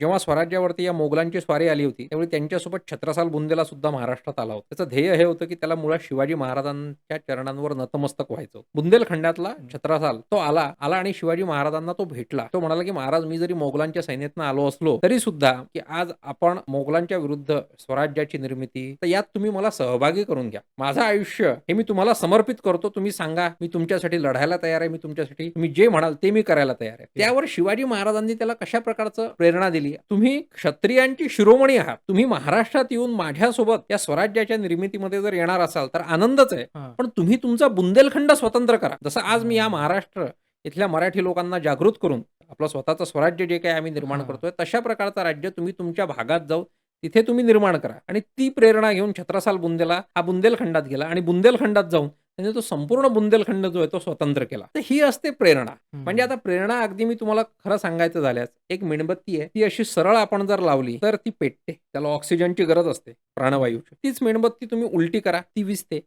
जेव्हा स्वराज्यावरती या मोगलांची स्वारी आली होती त्यावेळी त्यांच्यासोबत छत्रसाल बुंदेला सुद्धा महाराष्ट्रात आला होता. त्याचं ध्येय हे होतं की त्याला मुळात शिवाजी महाराजांच्या चरणांवर नतमस्तक व्हायचं बुंदेलखंडातला छत्रसाल तो आला आला आणि शिवाजी महाराजांना तो भेटला. तो म्हणाला की महाराज मी जरी मोगलांच्या सैन्यातनं आलो असलो तरी सुद्धा की आज आपण मोगलांच्या विरुद्ध स्वराज्याची निर्मिती तर यात तुम्ही मला सहभागी करून घ्या. माझं आयुष्य हे मी तुम्हाला समर्पित करतो. तुम्ही सांगा मी तुमच्यासाठी लढायला तयार आहे मी तुमच्यासाठी तुम्ही जे म्हणाल ते मी करायला तयार आहे. त्यावर शिवाजी महाराजांनी त्याला कशा प्रकारचं प्रेरणा दिली? तुम्ही क्षत्रियांची शिरोमणी आहात तुम्ही महाराष्ट्रात येऊन माझ्यासोबत या स्वराज्याच्या निर्मितीमध्ये जर येणार असाल तर आनंदच आहे. पण तुम्ही तुमचा बुंदेलखंड स्वतंत्र करा जसं आज मी या महाराष्ट्र इथल्या मराठी लोकांना जागृत करून आपलं स्वतःचं स्वराज्य जे काही आम्ही निर्माण. करतोय तशा प्रकारचं राज्य तुम्ही तुमच्या भागात जाऊ तिथे तुम्ही निर्माण करा आणि ती प्रेरणा घेऊन छत्रसाल बुंदेला हा बुंदेलखंडात गेला आणि बुंदेलखंडात जाऊन त्याने तो संपूर्ण बुंदेलखंड जो आहे तो स्वतंत्र केला तर ही असते प्रेरणा. म्हणजे आता प्रेरणा अगदी मी तुम्हाला खरं सांगायचं झाल्यास एक मेणबत्ती आहे ती अशी सरळ आपण जर लावली तर ती पेटते त्याला ऑक्सिजनची गरज असते प्राणवायूची तीच मेणबत्ती तुम्ही उलटी करा ती विजते.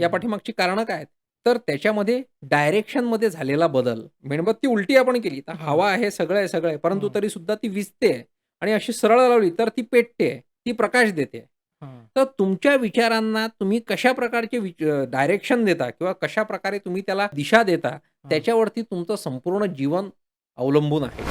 या पाठीमागची कारणं काय आहेत तर त्याच्यामध्ये डायरेक्शनमध्ये झालेला बदल मेणबत्ती उलटी आपण केली तर. हवा आहे सगळं आहे सगळं आहे परंतु. तरी सुद्धा ती विजते आणि अशी सरळ लावली तर ती पेटते ती प्रकाश देते. तर तुमच्या विचारांना तुम्ही कशा प्रकारचे डायरेक्शन देता किंवा कशा प्रकारे तुम्ही त्याला दिशा देता त्याच्यावरती तुमचं संपूर्ण जीवन अवलंबून आहे?